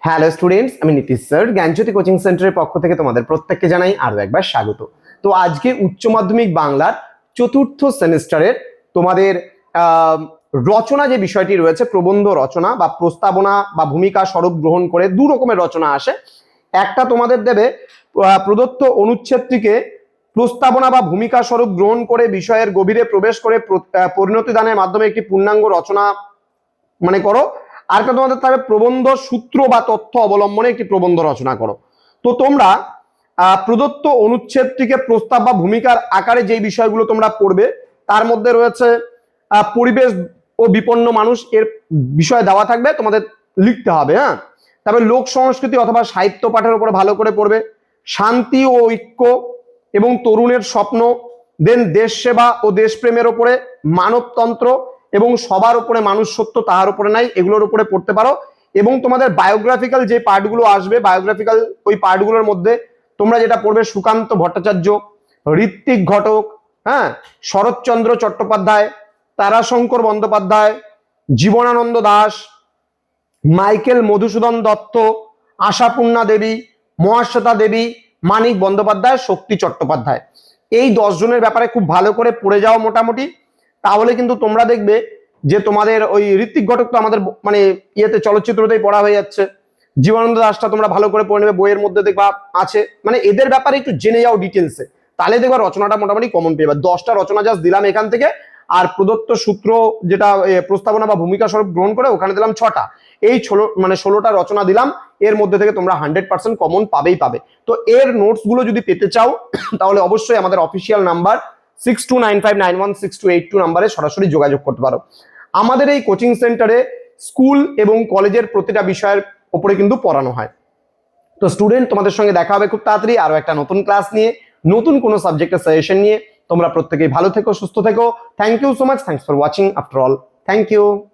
Hello students আমি Nitish sir, জ্ঞানজ্যোতি coaching সেন্টারের পক্ষ থেকে তোমাদের প্রত্যেককে জানাই আরও একবার স্বাগত। তো আজকে উচ্চ মাধ্যমিক বাংলার চতুর্থ সেমিস্টারের তোমাদের রচনা যে বিষয়টি রয়েছে, প্রবন্ধ রচনা বা প্রস্তাবনা বা ভূমিকা স্বরূপ গ্রহণ করে দু রকমের রচনা আসে। একটা তোমাদের দেবে প্রদত্ত অনুচ্ছেদটিকে প্রস্তাবনা বা ভূমিকা স্বরূপ গ্রহণ করে বিষয়ের গভীরে প্রবেশ করে প্র- পরিণতি দানের মাধ্যমে একটি পূর্ণাঙ্গ রচনা মানে করো আর একটা তোমাদের থাকবে প্রবন্ধ সূত্র বা তথ্য অবলম্বনে একটি প্রবন্ধ রচনা করো। তো তোমরা প্রদত্ত অনুচ্ছেদটিকে প্রস্তাব বা ভূমিকার আকারে যেই বিষয়গুলো তোমরা পড়বে, তার মধ্যে রয়েছে পরিবেশ ও বিপন্ন মানুষ এর বিষয়ে দেওয়া থাকবে, তোমাদের লিখতে হবে হ্যাঁ? তারপরে লোক সংস্কৃতি অথবা সাহিত্য পাঠের উপরে ভালো করে পড়বে, শান্তি ও ঐক্য এবং তরুণের স্বপ্ন দেন দেশ সেবা ও দেশপ্রেমের ওপরে মানবতন্ত্র এবং সবার উপরে মানুষ সত্য, তাহার উপরে নাই, এগুলোর উপরে পড়তে পারো। এবং তোমাদের বায়োগ্রাফিক্যাল যে পার্টগুলো আসবে বায়োগ্রাফিক্যাল ওই পার্টগুলোর মধ্যে তোমরা যেটা পড়বে, সুকান্ত ভট্টাচার্য, ঋত্বিক ঘটক হ্যাঁ শরৎচন্দ্র চট্টোপাধ্যায়, তারাশঙ্কর বন্দ্যোপাধ্যায়, জীবনানন্দ দাস, মাইকেল মধুসূদন দত্ত, আশাপূর্ণা দেবী, মহাশ্বেতা দেবী, মানিক বন্দ্যোপাধ্যায়, শক্তি চট্টোপাধ্যায়। এই দশ জনের ব্যাপারে খুব ভালো করে পড়ে যাও মোটামুটি। তাহলে কিন্তু তোমরা দেখবে যে তোমাদের ওই ঋত্বিক ঘটক তো আমাদের মানে ইয়েতে, চলচ্চিত্রতেই পড়া হয়ে যাচ্ছে। জীবনানন্দ দাসটা তোমরা ভালো করে পড়ে নেবে, বইয়ের মধ্যে দেখবা আছে। মানে এদের ব্যাপারে একটু জেনে যাও ডিটেলসে তাহলে দেখবা রচনাটা মোটামুটি কমন পেয়ে দশটা রচনা জাস্ট দিলাম এখান থেকে, আর প্রদত্ত সূত্র যেটা প্রস্তাবনা বা ভূমিকা স্বরূপ গ্রহণ করে ওখানে দিলাম ছটা। এই ষোলো মানে ষোলোটা রচনা দিলাম, এর মধ্যে থেকে তোমরা হান্ড্রেড পার্সেন্ট কমন পাবেই পাবে। তো এর নোটসগুলো যদি পেতে চাও, তাহলে অবশ্যই আমাদের official number six two nine five nine one six two eight two নাম্বারে সরাসরি যোগাযোগ করতে পারো। আমাদের এই কোচিং সেন্টারে স্কুল এবং কলেজের প্রতিটা বিষয়ের ওপরে কিন্তু পড়ানো হয়। তো স্টুডেন্ট তোমাদের সঙ্গে দেখা হবে খুব তাড়াতাড়ি। আরও একটা নতুন ক্লাস নিয়ে, নতুন কোনো সাবজেক্টের সাজেশন নিয়ে। তোমরা প্রত্যেকেই ভালো থেকো, সুস্থ থেকো। Thank you so much thanks for watching after all thank you